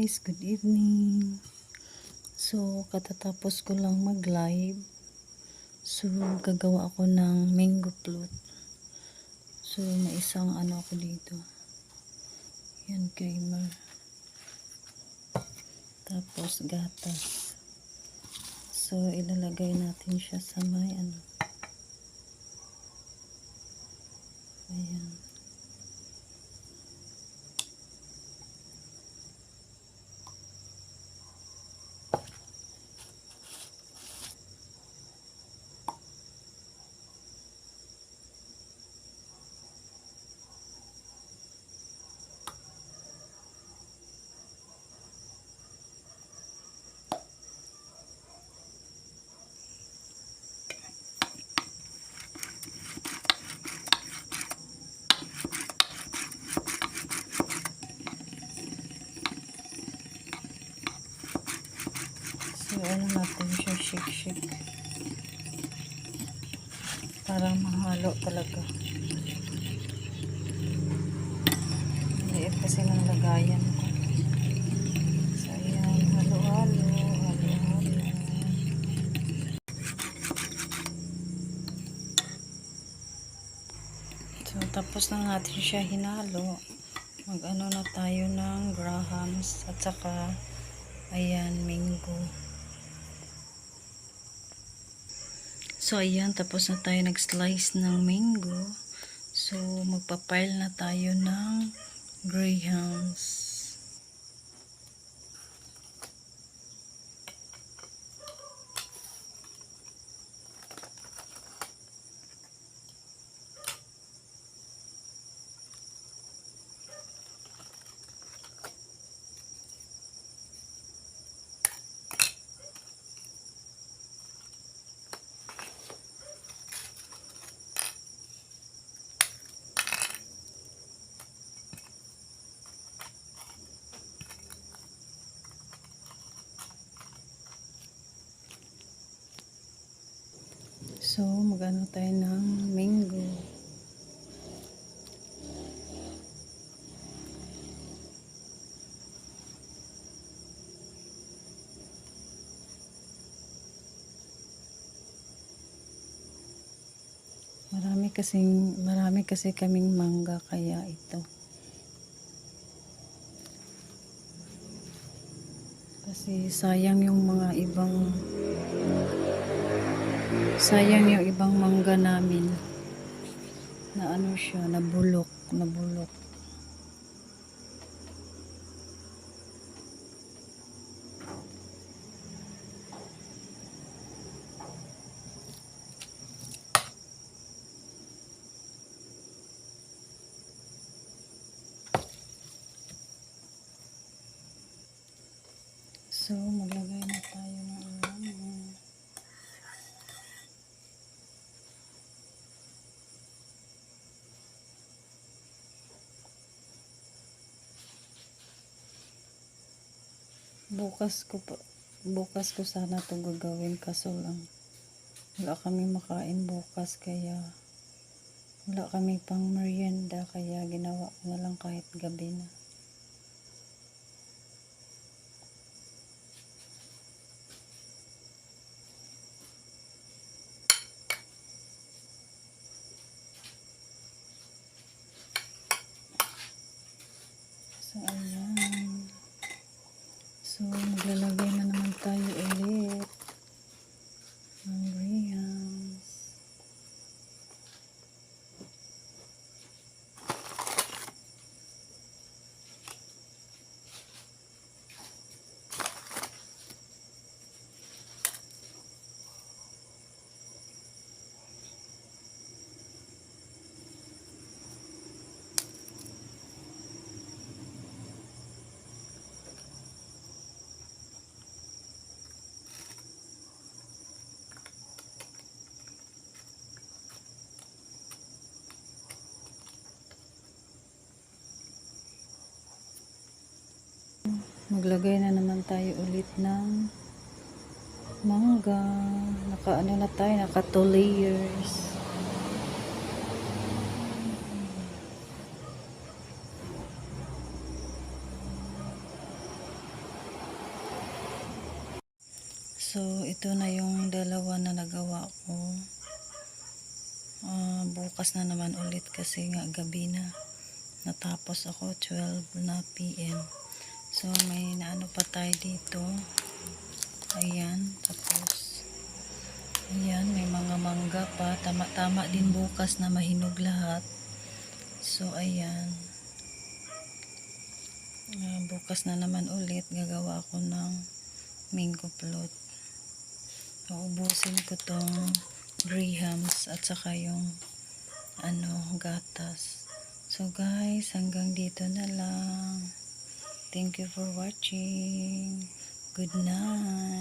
guys, good evening. So, katatapos ko lang mag-live. So, gagawa ako ng mango float. So, may isang ano ako dito. Yan, creamer. Tapos, gatas. So, ilalagay natin siya sa may ano. Ayan. So, ano natin siya, shake-shake. Para mahalo talaga. Liit kasi ng lagayan ko. So, ayan, halo-halo, halo-halo. So, tapos na natin siya hinalo. Mag-ano na tayo ng grahams at saka ayan, mango. So, ayan, tapos na tayo nag-slice ng mango. So, magpa-pile na tayo ng grahams. So, magano tayo ng mango. Marami kasing marami kasi kaming mangga kaya ito. Kasi sayang yung mga ibang sayang yung ibang mangga namin na ano siya, nabulok, nabulok. So, maglagay na tayo ng ano. Bukas ko pa, bukas ko sana to gagawin kaso lang wala kami makain bukas kaya wala kami pang merienda kaya ginawa ko na lang kahit gabi na. So, ayan. So, maglalagay maglagay na naman tayo ulit ng mangga. Naka ano na tayo naka 2 layers. So ito na yung dalawa na nagawa ko. Uh, bukas na naman ulit kasi nga gabi na. Natapos ako 12 na pm So may naano pa tayo dito. Ayan, tapos ayan, may mga mangga pa. Tama-tama din bukas na mahinog lahat. So ayan. Ah, bukas na naman ulit gagawa ako ng mango float. Uubusin ko tong grahams at saka yung ano, gatas. So guys, hanggang dito na lang. Thank you for watching. Good night.